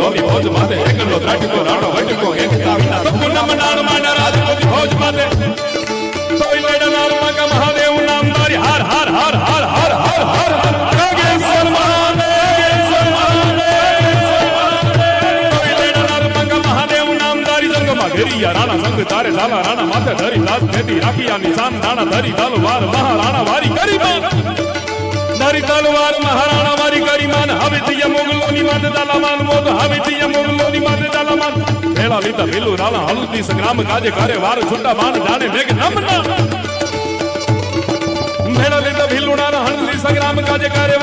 લોલી ભોજ મારે એકલો ત્રાટકો, રાણો વટકો એકતા વિના સપૂર્ણ મનાળ માના રાજકોટ ભોજ મારે તોય લડનાર માગા મહાદેવ નામદારી હાર હાર હાર હાર હાર હાર હાર રાણા સંગ તારે લાલા રાણા માથે ધરી લાલ ખેતી રાખી આ નિશાન રાણા ધરી લાલ વાર મહારાણા વારી ગરીબા ધરી તલવાર મહારાણા મારી ગરીમાન હવે તિય મોગલોની માથે દાલામાન મોત હવેથી મોગલોની માથે દાલામાન. ભેળા લીધા ભીલું રાણા હળદી સંગ્રામ કાજે કરે વાર, છૂટા માન જાણે મેઘ નમના. સંગ્રામ કાજે કરે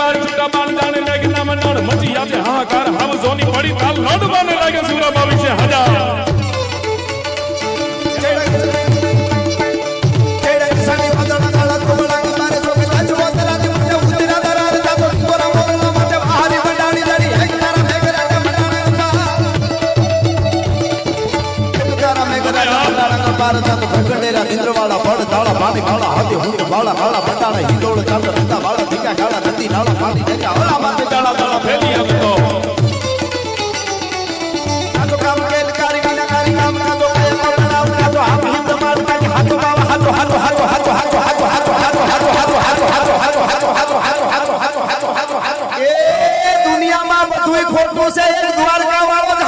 હાવ જોની પડી, તાલ લોડવાને લાગે સુરા ભવિષ્ય હજાર. વાળા પડ દાળા પાણી કાળા હાથી હુંડ બાળા કાળા બંડાળા હિંડોળ ચાંદ રસ્તા બાળા ધીકા કાળા નદી નાળા પાણી ટેકા ઓલા માથે દાળા દાળા ફેલી આપતો હાથ બાવા હાથો હાથો હાથો હાથો હાથો દુનિયામાં બધું ખોટું છે દ્વારકા વાળો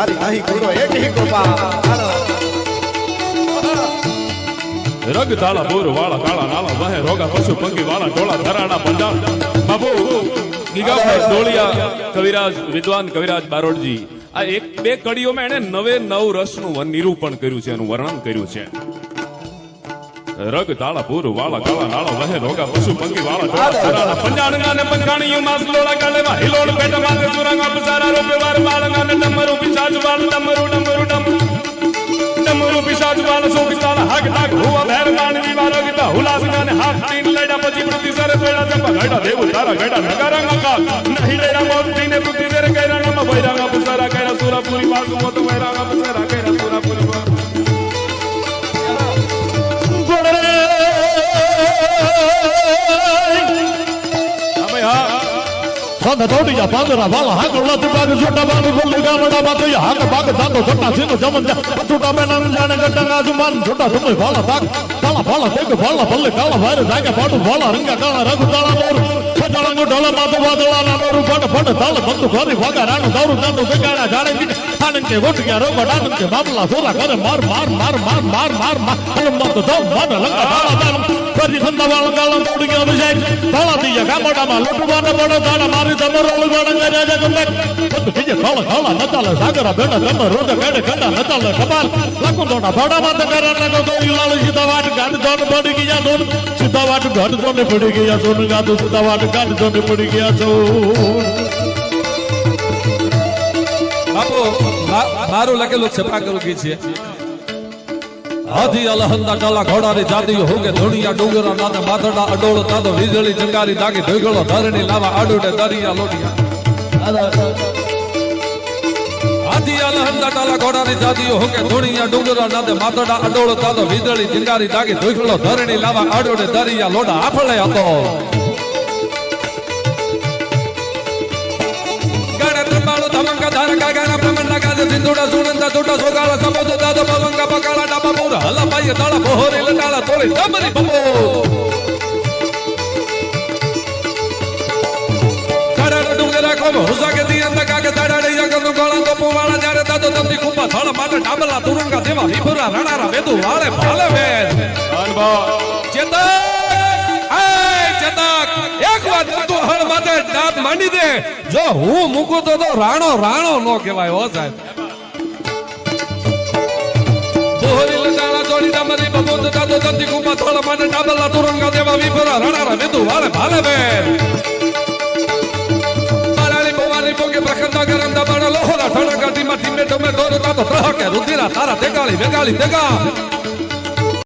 ધારી નહીં કુડો એક હી કૃપા રગ તાળા બોર વાળા કાળા નાળા વહે રોગા પશુ પંખી વાળા ટોળા ધરાણા પંડાળ બાબુ ગીગાભાઈ ડોળિયા કવિરાજ વિદ્વાન કવિરાજ બારોડજી. આ એક બે કડીઓમાં એણે નવે નવ રસનું નિરૂપણ કર્યું છે એનું વર્ણન કર્યું છે. રગ તાળા પૂર વાળા કાળા નાળા વહે રોગા પશુ પંખી વાળા ટોળા ધરાણા પંજાણગા ને પંખાણીયું માસ લોળા કાલેવા. હિલોળ પેટ માથે સુરંગા પસારા રૂપે વાર બાળંગા ને ડમરું પિસાજ વાળ ડમરું ડમરું ડમ. ડમરું પિસાજ વાળ સોપિસ્તાળ હાક ટાક હુવા ભેર માનવી વાળો ગીતા હુલાસ ગાને હાથ તીન લડા પછી પૃથ્વી સરે પેડા ચંપા. ગડા દેવ તારા ગડા નગારંગ કા નહીં લેડા મોતી ને પૃથ્વી દેર કૈરા નમ ભૈરાંગા પુસારા કૈરા સુરાપુરી પાસુ મોત વૈરાંગા પુસારા કૈરા સંત તોડિયા પાંદરા વાલા હાકર લાતી બાગ છોટા બાગ બોલી ગામડા બાગ યા હાક બાગ દાંતો જમન જાણે ગટ્ટા ગાજુ માન છોટા સમય વાલા તાક તાલા વાલા તેગ વાલા ભલે કાળા વારે જાગે પાડુ. વાલા રંગા કાળા રઘુ તાળા મોર. છોટા રંગુ ઢોલા માતો વાદળા ના મોર. ફટ ફટ તાલ બેગાડા જાણે દી આનંદ કે ગોટ ગયા રોગા ડાનંદ કે માર માર માર માર માર માર માર. અલમ મત દો માન લંગા તાળા દાનમ ફરી સંતા વાળા કાળા તોડી ગયા અભિષેક તાળા દીયા ગામડામાં લૂંટવાના બડો મારી નરલ વાડંગા રાજા કંદક બીજે સાળ સાળા સાગરા બેડા તમે રોજે બેડે કંડા નતાલે કબાલ લાકુ દોડા ભાડામાં દગારા નાખો તો યુલાલ સીધા વાટ ગાડ જોન ગયા જોન સીધા વાટ ઘર પડી ગયા જોન ગાદુ સીધા વાટ ગાડ પડી ગયા જોન બાપુ મારું લખેલું છે પાકરું ગીત છે. હાથી અલહંદા કાલા ઘોડાની જાતી હોગે ધોણિયા ડુંગરા નાદા માથડા અડોળ, તાદો, વીજળી, ચંગારી, દાગી, ધોઈગળો, ધરણી, લાવા, આડુડે, દરિયા લોડિયા હાથી અલહંદા કાલા ઘોડાની જાતી હોગે ધોણિયા, ડુંગરા નાદે માથડા અડોળ, તાદો, વીજળી, ચંગારી, દાગી, ધોઈગળો, ધરણી, લાવા, આડુડે, દરિયા, લોડા, આફળે હતો. ત્રંબાળો ધારકા ગાના પ્રમંડા ગાજે સિંધુડા, સુનંદા છોટા સોગાળા સમોદો દાદો પવંગા બકાળા હલા તાળા બહોરે લટાળા તોડી ડમરી બમો કાળા ડુંગરા કોમ હુસા કે દી કાકે તાડા ડઈ જગતનું ગળા તો પુવાળા જારે તંતી કુંભા થાળા માટે ડાબલા તુરંગા દેવા વિભુરા રણારા વેદુ વાળે ભાલે વેદ. ચેતક એ ચેતક એક વાત તું હળ માથે ડાબ માંડી દે. જો હું મૂકું તો તો રાણો રાણો નો કહેવાય હો સાહેબ. જા મરી બબો જતા તો તંતી કુપા થોડા ડાબલા તુરંગા દેવા વિપરા રાણા રા વિદુ વાલે ભાલે બે બાલાલી ભવાની પોગે પ્રખંડા ગરંદા દબાણ લોહરા ઠડા ગાડી માં ધીમે ધમે દોરતા તો ત્રહ કે રુધિરા, તારા દેગાળી, વેગાળી દેગા